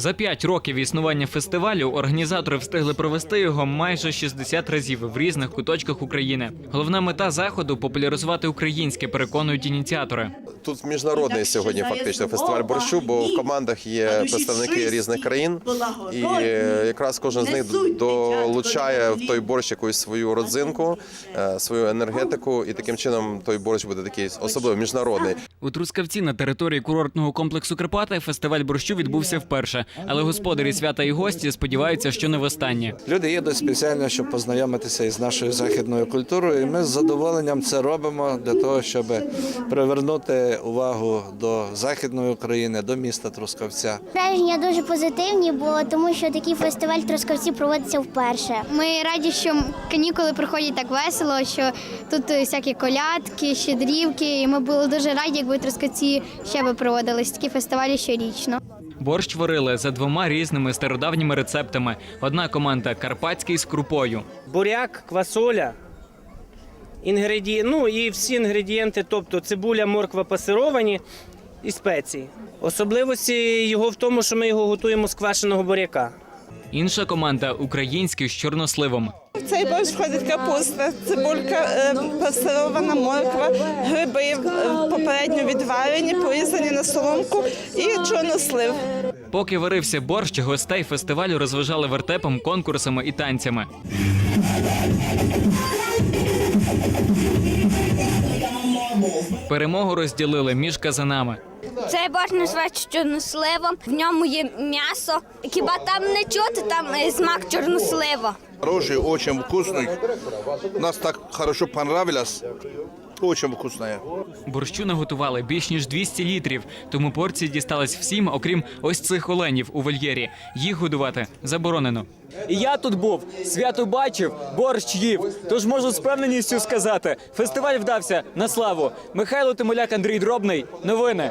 За п'ять років існування фестивалю організатори встигли провести його майже 60 разів в різних куточках України. Головна мета заходу популяризувати українське, переконують ініціатори. Тут міжнародний сьогодні фактично фестиваль борщу, бо в командах є представники різних країн, і е, якраз кожен з них долучає в той борщ якусь свою родзинку, е, свою енергетику, і таким чином той борщ буде такий особливо міжнародний. У Трускавці на території курортного комплексу Карпати фестиваль борщу відбувся вперше, але господарі свята і гості сподіваються, що не востаннє. Люди їдуть спеціально, щоб познайомитися із нашою західною культурою. І ми з задоволенням це робимо для того, щоб привернути увагу до західної України, до міста Трускавця. Враження дуже позитивні, бо тому що такий фестиваль Трускавці проводиться вперше. Ми раді, що канікули проходять так весело, що тут е, всякі колядки, щедрівки. І ми були дуже раді, якби Трускавці ще би проводились такі фестивалі щорічно. Борщ варили за двома різними стародавніми рецептами. Одна команда карпатський з крупою. буряк, квасоля, інгреді... ну і всі інгредієнти, тобто цибуля, морква пасировані і спеції. Особливості його в тому, що ми його готуємо з квашеного буряка. Інша команда український з чорносливом. В цей борщ входить капуста, цибулька, е, пасирована морква, гриби е, попередньо відварені, порізані на соломку і чорнослив. Поки варився борщ, гостей фестивалю розважали вертепом, конкурсами і танцями. Перемогу розділили між казанами. Цей борщ називається чорносливом. В ньому є м'ясо. Хіба там не чути, там е, смак чорнослива. Хороший, очень вкусный. Нас так хорошо понравилось. Очень вкусная. Борщу наготували більш ніж 200 літрів, тому порції дістались всім, окрім ось цих оленів у вольєрі. Їх годувати заборонено. І я тут був, свято бачив, борщ їв. Тож можу з впевненістю сказати, фестиваль вдався на славу. Михайло Тимоляк, Андрій Дробний. Новини.